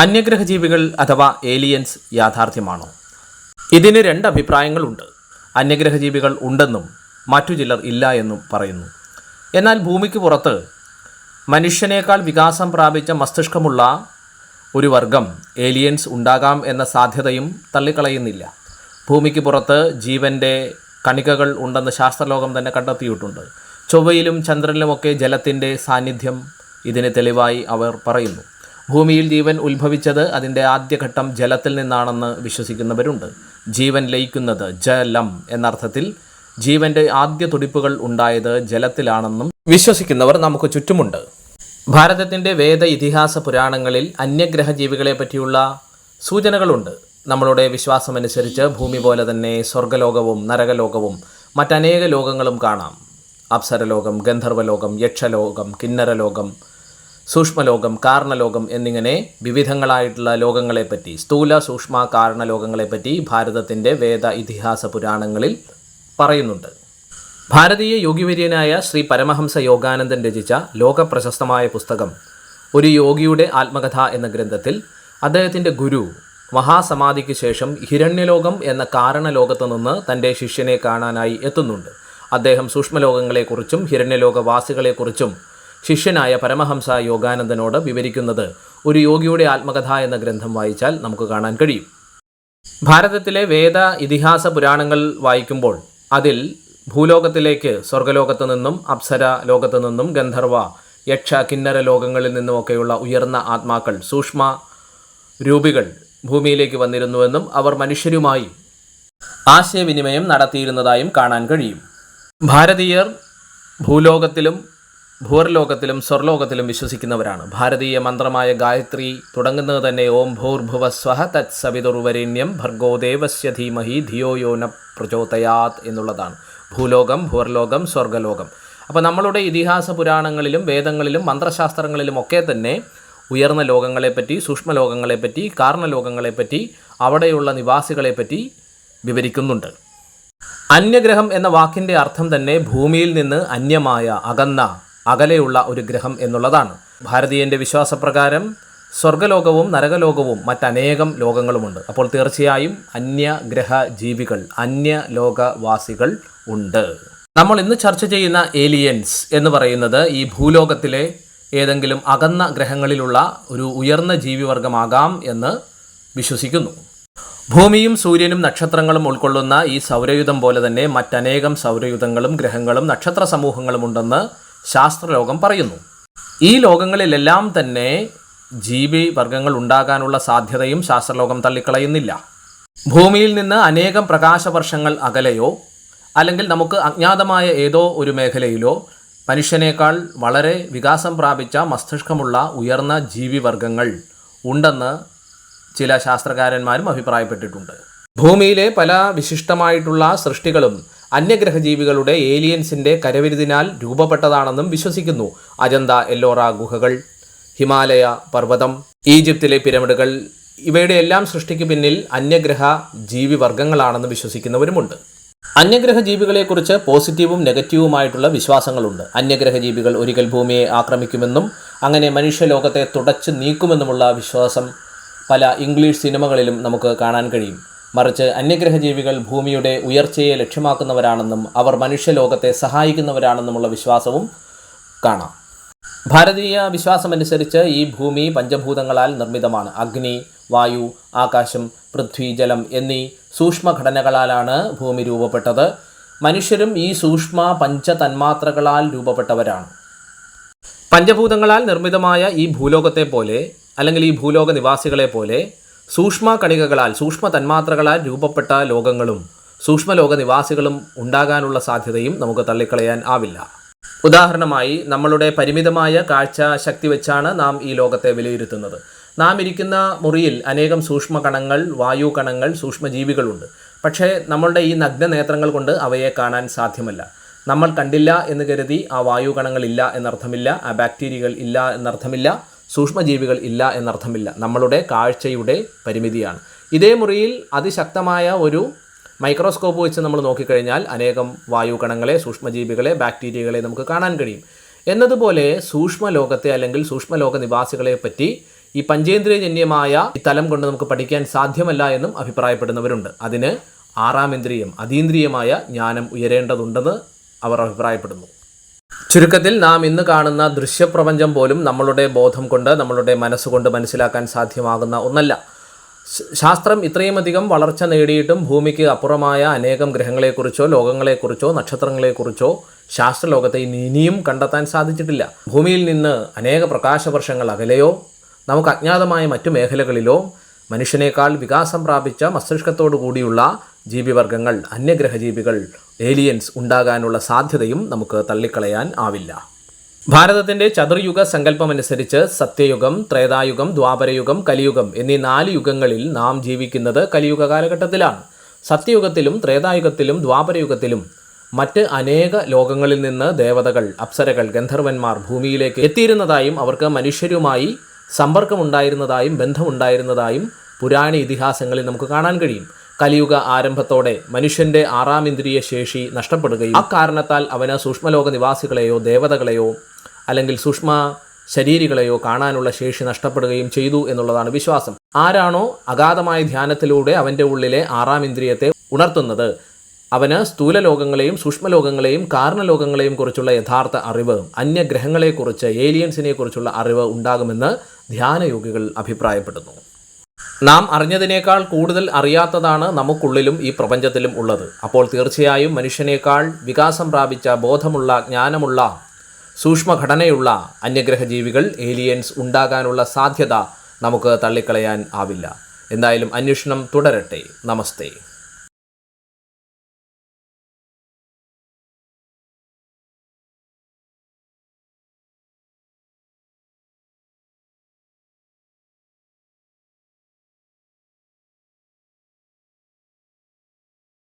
അന്യഗ്രഹ ജീവികൾ അഥവാ ഏലിയൻസ് യാഥാർത്ഥ്യമാണോ? ഇതിന് രണ്ട് അഭിപ്രായങ്ങളുണ്ട്. അന്യഗ്രഹ ജീവികൾ ഉണ്ടെന്നും മറ്റു ചിലർ ഇല്ല എന്നും പറയുന്നു. എന്നാൽ ഭൂമിക്ക് പുറത്ത് മനുഷ്യനേക്കാൾ വികാസം പ്രാപിച്ച മസ്തിഷ്കമുള്ള ഒരു വർഗം ഏലിയൻസ് ഉണ്ടാകാം എന്ന സാധ്യതയും തള്ളിക്കളയുന്നില്ല. ഭൂമിക്ക് പുറത്ത് ജീവന്റെ കണികകൾ ഉണ്ടെന്ന് ശാസ്ത്രലോകം തന്നെ കണ്ടെത്തിയിട്ടുണ്ട്. ചൊവ്വയിലും ചന്ദ്രനിലുമൊക്കെ ജലത്തിന്റെ സാന്നിധ്യം ഇതിന് തെളിവായി അവർ പറയുന്നു. ഭൂമിയിൽ ജീവൻ ഉത്ഭവിച്ചത് അതിന്റെ ആദ്യഘട്ടം ജലത്തിൽ നിന്നാണെന്ന് വിശ്വസിക്കുന്നവരുണ്ട്. ജീവൻ ലയിക്കുന്നത് ജലം എന്നർത്ഥത്തിൽ ജീവന്റെ ആദ്യ തുടിപ്പുകൾ ഉണ്ടായത് ജലത്തിലാണെന്നും വിശ്വസിക്കുന്നവർ നമുക്ക് ചുറ്റുമുണ്ട്. ഭാരതത്തിന്റെ വേദ ഇതിഹാസ പുരാണങ്ങളിൽ അന്യഗ്രഹ ജീവികളെ പറ്റിയുള്ള സൂചനകളുണ്ട്. നമ്മളുടെ വിശ്വാസമനുസരിച്ച് ഭൂമി പോലെ തന്നെ സ്വർഗലോകവും നരകലോകവും മറ്റനേക ലോകങ്ങളും കാണാം. അപ്സരലോകം ഗന്ധർവലോകം യക്ഷലോകം കിന്നരലോകം സൂക്ഷ്മലോകം കാരണലോകം എന്നിങ്ങനെ വിവിധങ്ങളായിട്ടുള്ള ലോകങ്ങളെപ്പറ്റി സ്ഥൂല സൂക്ഷ്മ കാരണലോകങ്ങളെപ്പറ്റി ഭാരതത്തിന്റെ വേദ ഇതിഹാസ പുരാണങ്ങളിൽ പറയുന്നുണ്ട്. ഭാരതീയ യോഗിവര്യനായ ശ്രീ പരമഹംസ യോഗാനന്ദൻ രചിച്ച ലോകപ്രശസ്തമായ പുസ്തകം ഒരു യോഗിയുടെ ആത്മകഥ എന്ന ഗ്രന്ഥത്തിൽ അദ്ദേഹത്തിന്റെ ഗുരു മഹാസമാധിക്ക് ശേഷം ഹിരണ്യലോകം എന്ന കാരണലോകത്തു നിന്ന് തന്റെ ശിഷ്യനെ കാണാനായി എത്തുന്നുണ്ട്. അദ്ദേഹം സൂക്ഷ്മലോകങ്ങളെക്കുറിച്ചും ഹിരണ്യലോകവാസികളെക്കുറിച്ചും ശിഷ്യനായ പരമഹംസ യോഗാനന്ദനോട് വിവരിക്കുന്നത് ഒരു യോഗിയുടെ ആത്മകഥ എന്ന ഗ്രന്ഥം വായിച്ചാൽ നമുക്ക് കാണാൻ കഴിയും. ഭാരതത്തിലെ വേദ ഇതിഹാസ പുരാണങ്ങൾ വായിക്കുമ്പോൾ അതിൽ ഭൂലോകത്തിലേക്ക് സ്വർഗലോകത്തു നിന്നും അപ്സര ലോകത്തു നിന്നും ഗന്ധർവ യക്ഷ കിന്നര ലോകങ്ങളിൽ നിന്നുമൊക്കെയുള്ള ഉയർന്ന ആത്മാക്കൾ സൂക്ഷ്മ രൂപികൾ ഭൂമിയിലേക്ക് വന്നിരുന്നുവെന്നും അവർ മനുഷ്യരുമായി ആശയവിനിമയം നടത്തിയിരുന്നതായും കാണാൻ കഴിയും. ഭാരതീയർ ഭൂലോകത്തിലും ഭൂർലോകത്തിലും സ്വർലോകത്തിലും വിശ്വസിക്കുന്നവരാണ്. ഭാരതീയ മന്ത്രമായ ഗായത്രി തുടങ്ങുന്നത് തന്നെ ഓം ഭൂർഭുവ സ്വഹ തത് സവിതുർവരേണ്യം ഭർഗോ ദേവസ്യ ധീമഹി ധിയോ യോന പ്രചോദയാത് എന്നുള്ളതാണ്. ഭൂലോകം ഭൂർലോകം സ്വർഗലോകം. അപ്പോൾ നമ്മളുടെ ഇതിഹാസ പുരാണങ്ങളിലും വേദങ്ങളിലും മന്ത്രശാസ്ത്രങ്ങളിലും ഒക്കെ തന്നെ ഉയർന്ന ലോകങ്ങളെപ്പറ്റി സൂക്ഷ്മലോകങ്ങളെപ്പറ്റി കാരണലോകങ്ങളെപ്പറ്റി അവിടെയുള്ള നിവാസികളെപ്പറ്റി വിവരിക്കുന്നുണ്ട്. അന്യഗ്രഹം എന്ന വാക്കിന്റെ അർത്ഥം തന്നെ ഭൂമിയിൽ നിന്ന് അന്യമായ അകന്ന അകലെയുള്ള ഒരു ഗ്രഹം എന്നുള്ളതാണ്. ഭാരതീയന്റെ വിശ്വാസപ്രകാരം സ്വർഗലോകവും നരകലോകവും മറ്റനേകം ലോകങ്ങളുമുണ്ട്. അപ്പോൾ തീർച്ചയായും അന്യഗ്രഹ ജീവികൾ അന്യലോകവാസികൾ ഉണ്ട്. നമ്മൾ ഇന്ന് ചർച്ച ചെയ്യുന്ന ഏലിയൻസ് എന്ന് പറയുന്നത് ഈ ഭൂലോകത്തിലെ ഏതെങ്കിലും അകന്ന ഗ്രഹങ്ങളിലുള്ള ഒരു ഉയർന്ന ജീവിവർഗമാകാം എന്ന് വിശ്വസിക്കുന്നു. ഭൂമിയും സൂര്യനും നക്ഷത്രങ്ങളും ഉൾക്കൊള്ളുന്ന ഈ സൗരയുധം പോലെ തന്നെ മറ്റനേകം സൗരയുധങ്ങളും ഗ്രഹങ്ങളും നക്ഷത്ര സമൂഹങ്ങളും ഉണ്ടെന്ന് ശാസ്ത്രലോകം പറയുന്നു. ഈ ലോകങ്ങളിലെല്ലാം തന്നെ ജീവി വർഗങ്ങൾ ഉണ്ടാകാനുള്ള സാധ്യതയും ശാസ്ത്രലോകം തള്ളിക്കളയുന്നില്ല. ഭൂമിയിൽ നിന്ന് അനേകം പ്രകാശവർഷങ്ങൾ അകലെയോ അല്ലെങ്കിൽ നമുക്ക് അജ്ഞാതമായ ഏതോ ഒരു മേഖലയിലോ മനുഷ്യനേക്കാൾ വളരെ വികാസം പ്രാപിച്ച മസ്തിഷ്കമുള്ള ഉയർന്ന ജീവിവർഗങ്ങൾ ഉണ്ടെന്ന് ചില ശാസ്ത്രകാരന്മാരും അഭിപ്രായപ്പെട്ടിട്ടുണ്ട്. ഭൂമിയിലെ പല വിശിഷ്ടമായിട്ടുള്ള സൃഷ്ടികളും അന്യഗ്രഹ ജീവികളുടെ ഏലിയൻസിന്റെ കരവിരുതിനാൽ രൂപപ്പെട്ടതാണെന്നും വിശ്വസിക്കുന്നു അജന്ത എല്ലോറ ഗുഹകൾ. ഹിമാലയ പർവതം ഈജിപ്തിലെ പിരമിഡുകൾ ഇവയുടെ എല്ലാം സൃഷ്ടിക്ക് പിന്നിൽ അന്യഗ്രഹ ജീവിവർഗങ്ങളാണെന്ന് വിശ്വസിക്കുന്നവരുമുണ്ട്. അന്യഗ്രഹ ജീവികളെക്കുറിച്ച് പോസിറ്റീവും നെഗറ്റീവുമായിട്ടുള്ള വിശ്വാസങ്ങളുണ്ട്. അന്യഗ്രഹ ജീവികൾ ഒരിക്കൽ ഭൂമിയെ ആക്രമിക്കുമെന്നും അങ്ങനെ മനുഷ്യലോകത്തെ തുടച്ചു നീക്കുമെന്നുമുള്ള വിശ്വാസം പല ഇംഗ്ലീഷ് സിനിമകളിലും നമുക്ക് കാണാൻ കഴിയും. മറിച്ച് അന്യഗ്രഹജീവികൾ ഭൂമിയുടെ ഉയർച്ചയെ ലക്ഷ്യമാക്കുന്നവരാണെന്നും അവർ മനുഷ്യലോകത്തെ സഹായിക്കുന്നവരാണെന്നുമുള്ള വിശ്വാസവും കാണാം. ഭാരതീയ വിശ്വാസമനുസരിച്ച് ഈ ഭൂമി പഞ്ചഭൂതങ്ങളാൽ നിർമ്മിതമാണ്. അഗ്നി വായു ആകാശം പൃഥ്വി ജലം എന്നീ സൂക്ഷ്മഘടനകളാലാണ് ഭൂമി രൂപപ്പെട്ടത്. മനുഷ്യരും ഈ സൂക്ഷ്മ പഞ്ചതന്മാത്രകളാൽ രൂപപ്പെട്ടവരാണ്. പഞ്ചഭൂതങ്ങളാൽ നിർമ്മിതമായ ഈ ഭൂലോകത്തെ പോലെ അല്ലെങ്കിൽ ഈ ഭൂലോക നിവാസികളെ പോലെ സൂക്ഷ്മ കണികകളാൽ സൂക്ഷ്മ തന്മാത്രകളാൽ രൂപപ്പെട്ട ലോകങ്ങളും സൂക്ഷ്മലോക നിവാസികളും ഉണ്ടാകാനുള്ള സാധ്യതയും നമുക്ക് തള്ളിക്കളയാൻ ആവില്ല. ഉദാഹരണമായി നമ്മളുടെ പരിമിതമായ കാഴ്ച ശക്തി വെച്ചാണ് നാം ഈ ലോകത്തെ വിലയിരുത്തുന്നത്. നാം ഇരിക്കുന്ന മുറിയിൽ അനേകം സൂക്ഷ്മ കണങ്ങൾ വായു കണങ്ങൾ സൂക്ഷ്മജീവികളുണ്ട്. പക്ഷേ നമ്മളുടെ ഈ നഗ്ന നേത്രങ്ങൾ കൊണ്ട് അവയെ കാണാൻ സാധ്യമല്ല. നമ്മൾ കണ്ടില്ല എന്ന് കരുതി ആ വായു കണങ്ങളില്ല എന്നർത്ഥമില്ല ആ ബാക്ടീരിയകൾ ഇല്ല എന്നർത്ഥമില്ല സൂക്ഷ്മജീവികൾ ഇല്ല എന്നർത്ഥമില്ല. നമ്മളുടെ കാഴ്ചയുടെ പരിമിതിയാണ്. ഇതേ മുറിയിൽ അതിശക്തമായ ഒരു മൈക്രോസ്കോപ്പ് വെച്ച് നമ്മൾ നോക്കിക്കഴിഞ്ഞാൽ അനേകം വായു കണങ്ങളെ സൂക്ഷ്മജീവികളെ ബാക്ടീരിയകളെ നമുക്ക് കാണാൻ കഴിയും. എന്നതുപോലെ സൂക്ഷ്മ ലോകത്തെ അല്ലെങ്കിൽ സൂക്ഷ്മലോക നിവാസികളെ പറ്റി ഈ പഞ്ചേന്ദ്രിയജന്യമായ ഈ തലം കൊണ്ട് നമുക്ക് പഠിക്കാൻ സാധ്യമല്ല എന്നും അഭിപ്രായപ്പെടുന്നവരുണ്ട്. അതിന് ആറാം ഇന്ദ്രിയം അതീന്ദ്രിയമായ ജ്ഞാനം ഉയരേണ്ടതുണ്ടെന്ന് അവർ അഭിപ്രായപ്പെടുന്നു. ചുരുക്കത്തിൽ നാം ഇന്ന് കാണുന്ന ദൃശ്യപ്രപഞ്ചം പോലും നമ്മളുടെ ബോധം കൊണ്ട് നമ്മളുടെ മനസ്സുകൊണ്ട് മനസ്സിലാക്കാൻ സാധ്യമാകുന്ന ഒന്നല്ല. ശാസ്ത്രം ഇത്രയുമധികം വളർച്ച നേടിയിട്ടും ഭൂമിക്ക് അപ്പുറമായ അനേകം ഗ്രഹങ്ങളെക്കുറിച്ചോ ലോകങ്ങളെക്കുറിച്ചോ നക്ഷത്രങ്ങളെക്കുറിച്ചോ ശാസ്ത്രലോകത്തെ ഇനി- ഇനിയും കണ്ടെത്താൻ സാധിച്ചിട്ടില്ല. ഭൂമിയിൽ നിന്ന് അനേക പ്രകാശവർഷങ്ങൾ അകലെയോ നമുക്ക് അജ്ഞാതമായ മറ്റു മേഖലകളിലോ മനുഷ്യനേക്കാൾ വികാസം പ്രാപിച്ച മസ്തിഷ്കത്തോടു കൂടിയുള്ള ജീവിവർഗങ്ങൾ അന്യഗ്രഹജീവികൾ ഏലിയൻസ് ഉണ്ടാകാനുള്ള സാധ്യതയും നമുക്ക് തള്ളിക്കളയാൻ ആവില്ല. ഭാരതത്തിന്റെ ചതുർയുഗ സങ്കല്പമനുസരിച്ച് സത്യയുഗം ത്രേതായുഗം ദ്വാപരയുഗം കലിയുഗം എന്നീ നാല് യുഗങ്ങളിൽ നാം ജീവിക്കുന്നത് കലിയുഗ കാലഘട്ടത്തിലാണ്. സത്യയുഗത്തിലും ത്രേതായുഗത്തിലും ദ്വാപരയുഗത്തിലും മറ്റ് അനേക ലോകങ്ങളിൽ നിന്ന് ദേവതകൾ അപ്സരകൾ ഗന്ധർവന്മാർ ഭൂമിയിലേക്ക് എത്തിയിരുന്നതായും അവർക്ക് മനുഷ്യരുമായി സമ്പർക്കമുണ്ടായിരുന്നതായും ബന്ധമുണ്ടായിരുന്നതായും പുരാണ ഇതിഹാസങ്ങളിൽ നമുക്ക് കാണാൻ കഴിയും. കലിയുഗ ആരംഭത്തോടെ മനുഷ്യന്റെ ആറാം ഇന്ദ്രിയ ശേഷി നഷ്ടപ്പെടുകയും ആ കാരണത്താൽ അവന് സൂക്ഷ്മലോക നിവാസികളെയോ ദേവതകളെയോ അല്ലെങ്കിൽ സൂക്ഷ്മ ശരീരികളെയോ കാണാനുള്ള ശേഷി നഷ്ടപ്പെടുകയും ചെയ്തു എന്നുള്ളതാണ് വിശ്വാസം. ആരാണോ അഗാധമായ ധ്യാനത്തിലൂടെ അവന്റെ ഉള്ളിലെ ആറാം ഇന്ദ്രിയത്തെ ഉണർത്തുന്നത് അവന് സ്ഥൂല ലോകങ്ങളെയും സൂക്ഷ്മലോകങ്ങളെയും കാരണലോകങ്ങളെയും കുറിച്ചുള്ള യഥാർത്ഥ അറിവ് അന്യഗ്രഹങ്ങളെക്കുറിച്ച് ഏലിയൻസിനെ കുറിച്ചുള്ള അറിവ് ഉണ്ടാകുമെന്ന് ധ്യാനയോഗികൾ അഭിപ്രായപ്പെടുന്നു. നാം അറിഞ്ഞതിനേക്കാൾ കൂടുതൽ അറിയാത്തതാണ് നമുക്കുള്ളിലും ഈ പ്രപഞ്ചത്തിലും ഉള്ളത്. അപ്പോൾ തീർച്ചയായും മനുഷ്യനേക്കാൾ വികാസം പ്രാപിച്ച ബോധമുള്ള ജ്ഞാനമുള്ള സൂക്ഷ്മഘടനയുള്ള അന്യഗ്രഹ ജീവികൾ ഏലിയൻസ് ഉണ്ടാകാനുള്ള സാധ്യത നമുക്ക് തള്ളിക്കളയാൻ ആവില്ല. എന്തായാലും അന്വേഷണം തുടരട്ടെ. നമസ്തേ.